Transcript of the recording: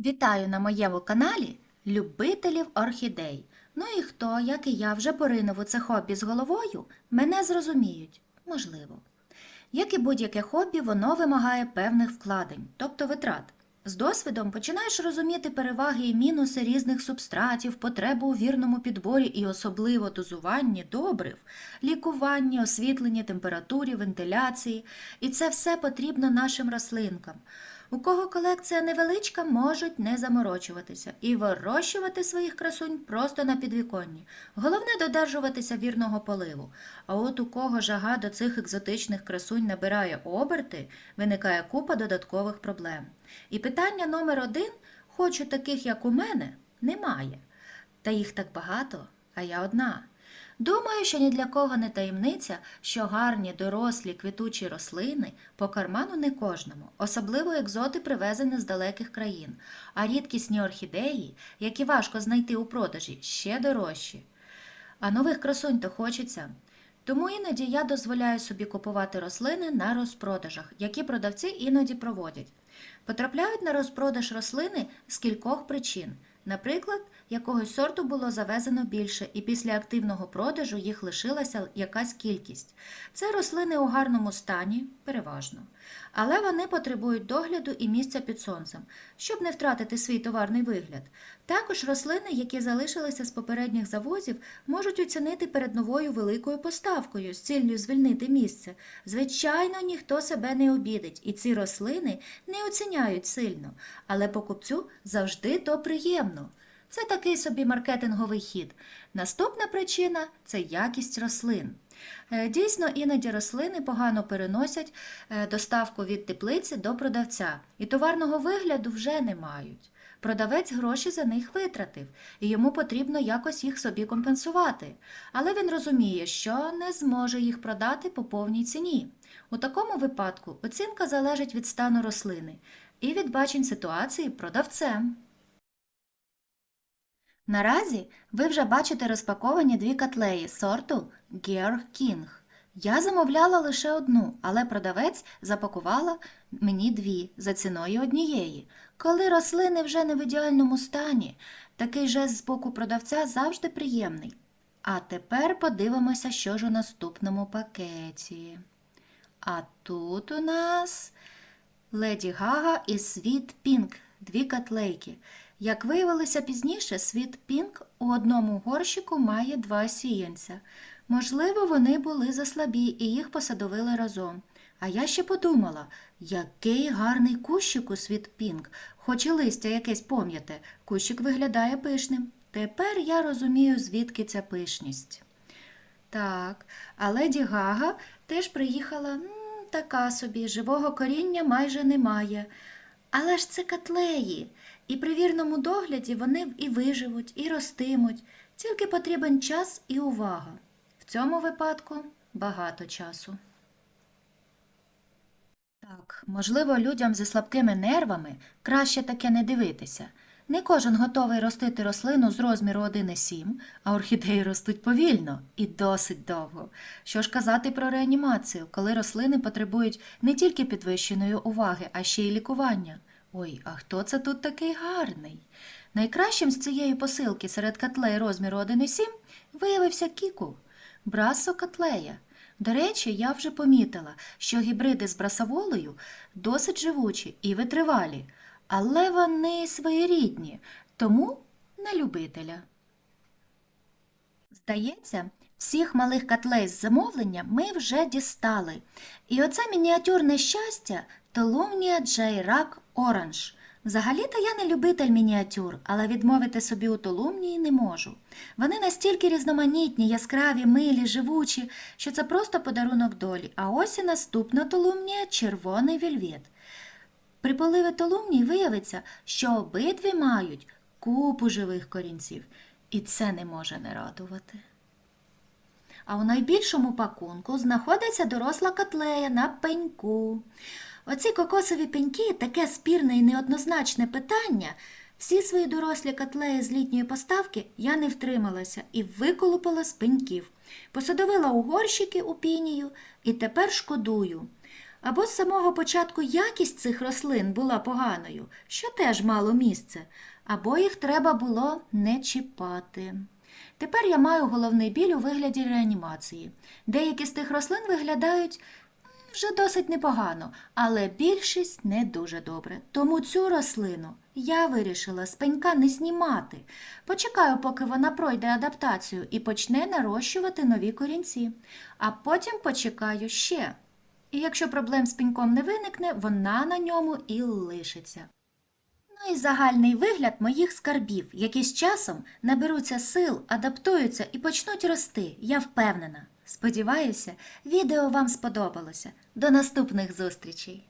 Вітаю на моєму каналі любителів орхідей. Ну і хто, як і я, вже поринув у це хобі з головою, мене зрозуміють, можливо. Як і будь-яке хобі, воно вимагає певних вкладень, тобто витрат. З досвідом починаєш розуміти переваги і мінуси різних субстратів, потребу у вірному підборі і особливо дозуванні добрив, лікуванні, освітленні, температурі, вентиляції. І це все потрібно нашим рослинкам. У кого колекція невеличка, можуть не заморочуватися і вирощувати своїх красунь просто на підвіконні. Головне додержуватися вірного поливу. А от у кого жага до цих екзотичних красунь набирає оберти, виникає купа додаткових проблем. І питання номер один хочу таких, як у мене, немає. Та їх так багато, а я одна. Думаю, що ні для кого не таємниця, що гарні дорослі квітучі рослини по карману не кожному, особливо екзоти привезені з далеких країн, а рідкісні орхідеї, які важко знайти у продажі, ще дорожчі. А нових красунь то хочеться. Тому іноді я дозволяю собі купувати рослини на розпродажах, які продавці іноді проводять. Потрапляють на розпродаж рослини з кількох причин. Наприклад, якогось сорту було завезено більше, і після активного продажу їх лишилася якась кількість. Це рослини у гарному стані, переважно. Але вони потребують догляду і місця під сонцем, щоб не втратити свій товарний вигляд. Також рослини, які залишилися з попередніх завозів, можуть оцінити перед новою великою поставкою з ціллю звільнити місце. Звичайно, ніхто себе не обідить, і ці рослини не оціняють сильно, але покупцю завжди то приємно. Це такий собі маркетинговий хід. Наступна причина це якість рослин. Е, Дійсно, іноді рослини погано переносять е, доставку від теплиці до продавця, і товарного вигляду вже не мають. Продавець гроші за них витратив, і йому потрібно якось їх собі компенсувати. Але він розуміє, що не зможе їх продати по повній ціні. У такому випадку оцінка залежить від стану рослини і від бачень ситуації продавцем. Наразі ви вже бачите розпаковані дві котлеї сорту Gear King. Я замовляла лише одну, але продавець запакувала мені дві за ціною однієї. Коли рослини вже не в ідеальному стані, такий жест з боку продавця завжди приємний. А тепер подивимося, що ж у наступному пакеті. А тут у нас Леді Гага і Світ Пінк, дві котлейки. Як виявилося пізніше, світ Пінк у одному горщику має два сіянця. Можливо, вони були заслабі і їх посадовили разом. А я ще подумала, який гарний кущик у світ Пінк, хоч і листя якесь пом'яте, кущик виглядає пишним. Тепер я розумію, звідки ця пишність. Так, а леді Гага теж приїхала така собі, живого коріння майже немає. Але ж це котлеї, і при вірному догляді вони і виживуть, і ростимуть, тільки потрібен час і увага. В цьому випадку багато часу. Так, можливо, людям зі слабкими нервами краще таке не дивитися. Не кожен готовий ростити рослину з розміру 1,7, а орхідеї ростуть повільно і досить довго. Що ж казати про реанімацію, коли рослини потребують не тільки підвищеної уваги, а ще й лікування. Ой, а хто це тут такий гарний? Найкращим з цієї посилки серед котлей розміру 1,7 виявився Кіку, брасо котлея. До речі, я вже помітила, що гібриди з брасоволою досить живучі і витривалі, але вони своєрідні, тому на любителя. Здається, всіх малих котлей з замовлення ми вже дістали. І оце мініатюрне щастя Толумнія Джейрак Оранж. Взагалі-то я не любитель мініатюр, але відмовити собі у Толумнії не можу. Вони настільки різноманітні, яскраві, милі, живучі, що це просто подарунок долі. А ось і наступна Толумнія червоний вільвет. При поливі Толумнії виявиться, що обидві мають купу живих корінців, і це не може не радувати. А у найбільшому пакунку знаходиться доросла котлея на пеньку. Оці кокосові пеньки таке спірне і неоднозначне питання. Всі свої дорослі котлеї з літньої поставки я не втрималася і виколупала з пеньків. Посадовила у горщики у пінію і тепер шкодую. Або з самого початку якість цих рослин була поганою, що теж мало місце, або їх треба було не чіпати. Тепер я маю головний біль у вигляді реанімації. Деякі з тих рослин виглядають вже досить непогано, але більшість не дуже добре. Тому цю рослину я вирішила з пенька не знімати. Почекаю, поки вона пройде адаптацію і почне нарощувати нові корінці. А потім почекаю ще. І якщо проблем з пеньком не виникне, вона на ньому і лишиться. Ну і загальний вигляд моїх скарбів, які з часом наберуться сил, адаптуються і почнуть рости, я впевнена. Сподіваюся, відео вам сподобалося. До наступних зустрічей!